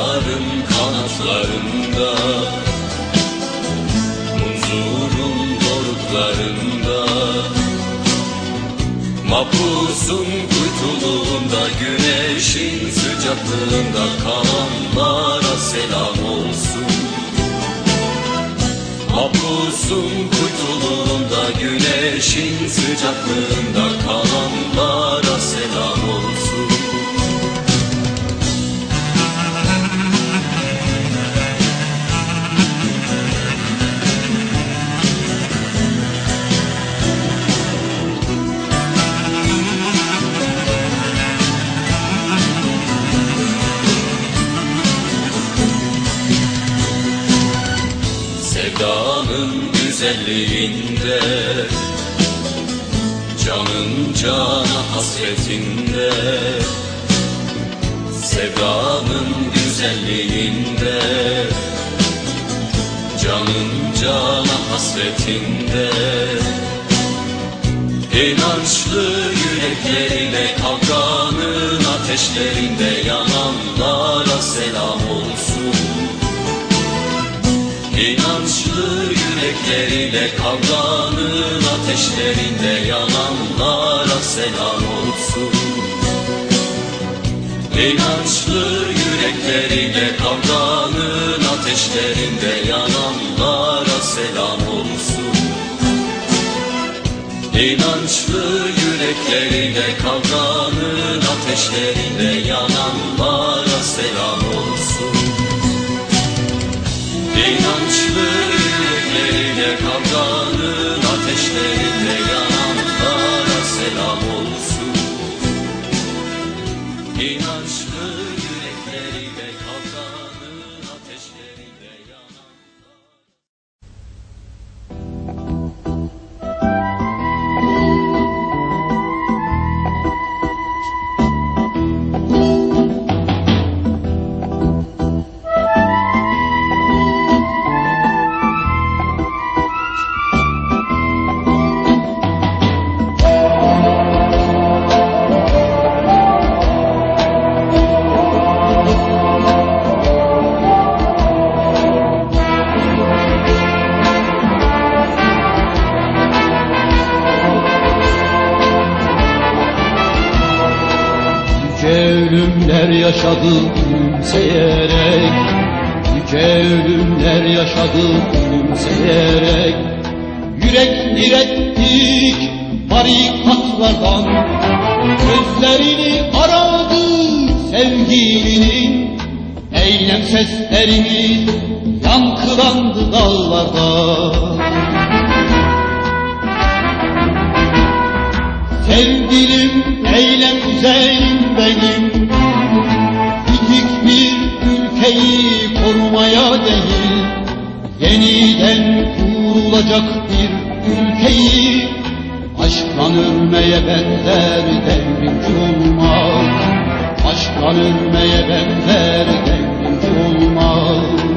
Rüzgarın kanatlarında Huzurun doruklarında Mahpusun kuytuluğunda Güneşin sıcaklığında Kalanlara selam olsun. Mahpusun kuytuluğunda Güneşin sıcaklığında Sevdanın güzelliğinde Canın cana hasretinde Sevdanın güzelliğinde Canın cana hasretinde. İnançlı yürekleriyle kavganın ateşlerinde yananlara selam olsun İnançlı yürekleriyle kavganın ateşlerinde yananlara selam olsun. İnançlı yürekleriyle kavganın ateşlerinde yananlara selam olsun. İnançlı yürekleriyle kavganın ateşlerinde yananlara yürekleriyle kavganın ölümler yaşadı gülümseyerek Yüce ölümler yaşadı gülümseyerek Yürek direttik barikatlardan Gözlerini aradı sevgilinin Eylem seslerimiz yankılandı dağlarda. Sevgilim, eylem güzelim benim. Bitik bir ülkeyi korumaya değil Yeniden kurulacak bir ülkeyi Aşktan ölmeye benzer devrimci olmak Aşktan ölmeye benzer devrimci olmak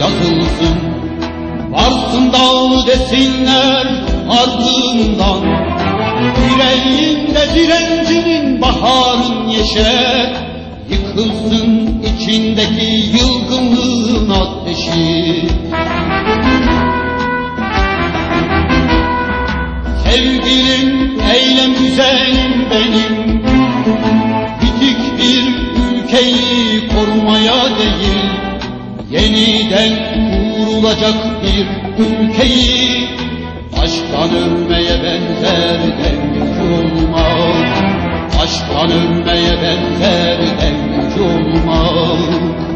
yazılsın. Varsın dağlı desinler ardından. Yüreğinde direncinin baharın yeşer Yıkılsın içindeki yılgınlığın ateşi. Sevgilim, eylem güzelim benim. Bitik bir ülkeyi korumaya değil Yeniden kurulacak bir ülkeyi Aşktan ölme benzer devrik olmak Aşktan ölmeye benzer devrik olmak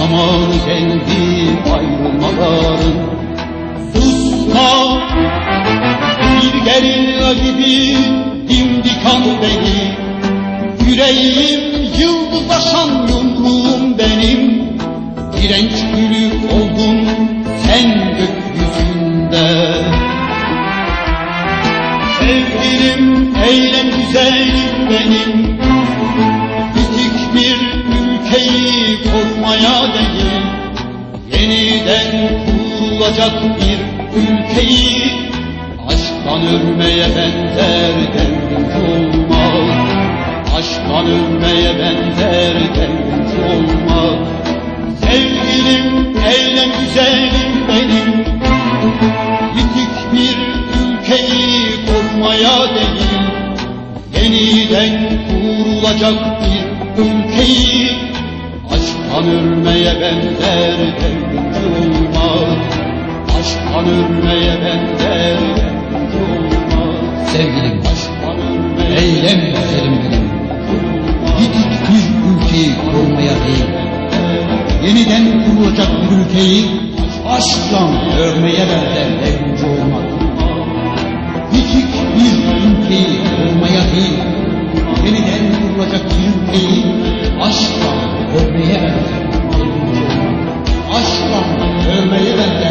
İşte zamanı geldi ayrılmaların. Susma. Bir gerilla gibi dimdikan beni. Yüreğim yıldızlaşan yumruğum benim. Direnç gülü oldun Yeniden kurulacak bir ülkeyi Aşktan ölmeye benzer devrik olmak Aşktan ölmeye benzer devrik olmak Sevgilim, eylem güzelim benim. Bitik bir ülkeyi korumaya değil. Yeniden kurulacak bir ülkeyi Aşktan ölmeye ben derdim durmaz Aşktan ölmeye ben derdim durmaz Sevgilim eylem güzelim benim. Gidip bir ülkeyi kurmaya değil Yeniden kurulacak bir ülkeyi aşkla örmeye benzer devrimci olmak. Bitik bir ülkeyi kurmaya değil Yeniden kurulacak bir ülkeyi aşkla övmeye, aşkla övmeyi benden.